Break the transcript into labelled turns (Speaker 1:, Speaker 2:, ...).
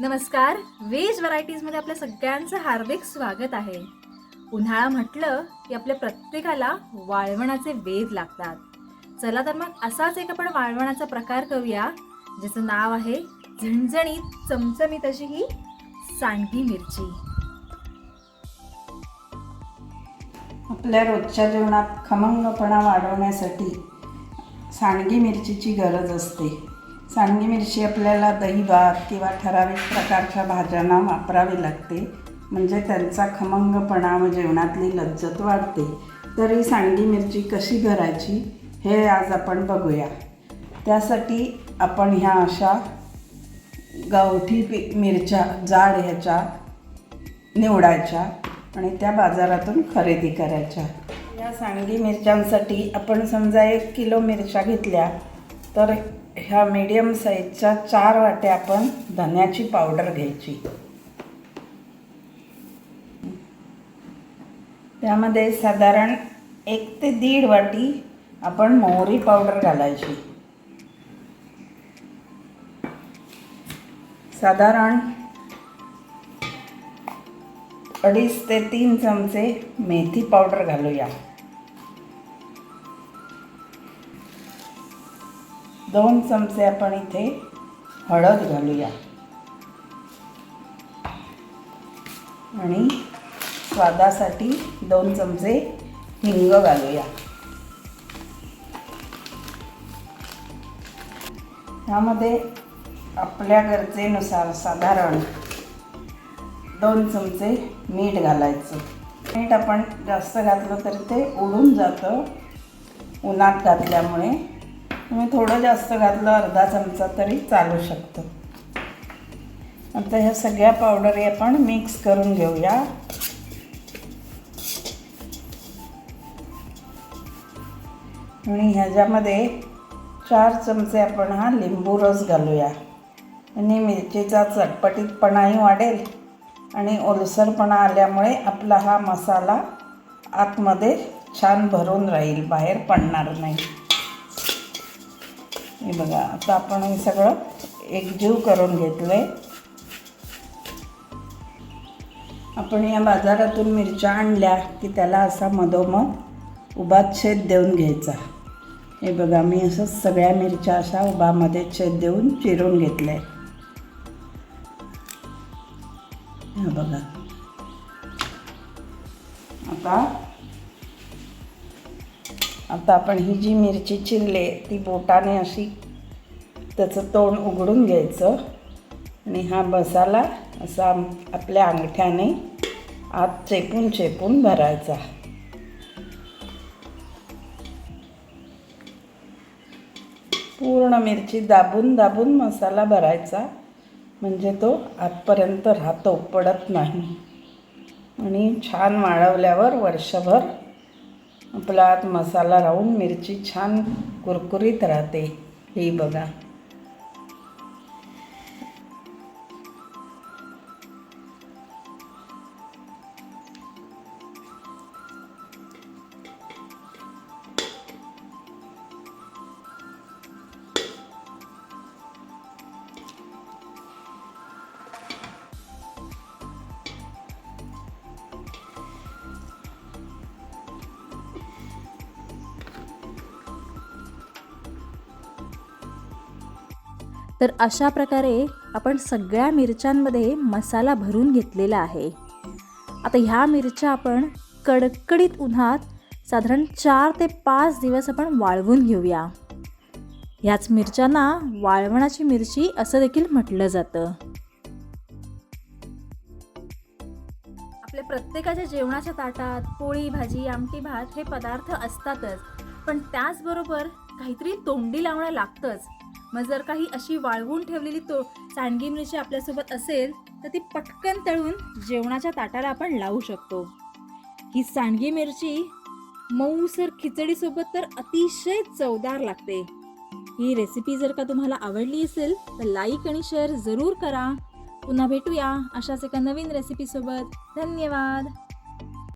Speaker 1: नमस्कार व्हेज व्हरायटीजमध्ये आपल्या सगळ्यांचं हार्दिक स्वागत आहे. उन्हाळा म्हटलं की आपल्या प्रत्येकाला वाळवणाचे वेध लागतात. चला तर मग असाच एक आपण वाळवणाचा प्रकार करूया ज्याचं नाव आहे झणझणीत चमचमीत अशी ही सांडगी मिरची.
Speaker 2: आपल्या रोजच्या जेवणात खमंगपणा वाढवण्यासाठी सांडगी मिरचीची गरज असते. सांडगी मिरची आपल्याला दही भात किंवा ठराविक प्रकारच्या भाज्यांना वापरावी लागते. म्हणजे त्यांचा खमंगपणा व जेवणातली लज्जत वाढते. तरी सांगी सांडगी मिरची कशी करायची हे आज आपण बघूया. त्यासाठी आपण ह्या अशा गावठी पी मिरच्या जाड ह्याच्या निवडायच्या आणि त्या बाजारातून खरेदी करायच्या. या सांडगी मिरच्यांसाठी आपण समजा एक किलो मिरच्या घेतल्या तर ह्या मीडियम साईजच्या चार वाट्या आपण धन्याची पावडर घ्यायची. त्यामध्ये साधारण एक ते दीड वाटी आपण मोहरी पावडर घालायची. साधारण अडीच ते तीन चमचे मेथी पावडर घालूया. दोन चमचे आपण इथे हळद घालूया. आणि स्वादासाठी दोन चमचे हिंग घालूया. ह्यामध्ये आपल्या गरजेनुसार साधारण दोन चमचे मीठ घालायचं. मीठ आपण जास्त घातलं तरी ते उडून जातं. उन्हात घातल्यामुळे तुम्ही थोडं जास्त घातलं अर्धा चमचा तरी चालू शकतं. आता ह्या सगळ्या पावडरी आपण मिक्स करून घेऊया. आणि ह्याच्यामध्ये चार चमचे आपण हा लिंबू रस घालूया. आणि मिरचीचा चटपटीतपणाही वाढेल आणि ओलसरपणा आल्यामुळे आपला हा मसाला आतमध्ये छान भरून राहील बाहेर पडणार नाही. बघा आता आपण हे सगळं एकजीव करून घेतलं आहे आपण या बाजारातून मिरच्या आणल्या की त्याला असा मधोमध उभा छेद देऊन घ्यायचा. हे बघा मी असं सगळ्या मिरच्या अशा उभामध्ये छेद देऊन चिरून घेतल्या. आहेत बघा. आता आता आपण ही जी मिरची चिरले ती बोटाने अशी त्याचं तोंड उघडून घ्यायचं. आणि हा मसाला असा आपल्या अंगठ्याने आत चेपून चेपून भरायचा. पूर्ण मिरची दाबून दाबून मसाला भरायचा. म्हणजे तो आतपर्यंत राहतो पडत नाही. आणि छान वाळवल्यावर वर्षभर आपला आत मसाला राहून मिरची छान कुरकुरीत राहते. ही बघा.
Speaker 1: तर अशा प्रकारे आपण सगळ्या मिरच्यांमध्ये मसाला भरून घेतलेला आहे. आता ह्या मिरच्या आपण कडकडीत उन्हात साधारण चार ते पाच दिवस आपण वाळवून घेऊया. ह्याच मिरच्यांना वाळवणाची मिरची असं देखील म्हटलं जातं. आपल्या प्रत्येकाच्या जेवणाच्या ताटात पोळी भाजी आमटी भात हे पदार्थ असतातच. पण त्याचबरोबर काहीतरी तोंडी लावणं लागतंच. मग जर काही अशी वाळवून ठेवलेली तो सांडगी मिरची आपल्यासोबत असेल तर ती पटकन तळून जेवणाच्या ताटाला आपण लावू शकतो. ही सांडगी मिरची मऊसर खिचडीसोबत तर अतिशय चवदार लागते. ही रेसिपी जर का तुम्हाला आवडली असेल तर लाईक आणि शेअर जरूर करा. पुन्हा भेटूया अशाच एका नवीन रेसिपीसोबत धन्यवाद!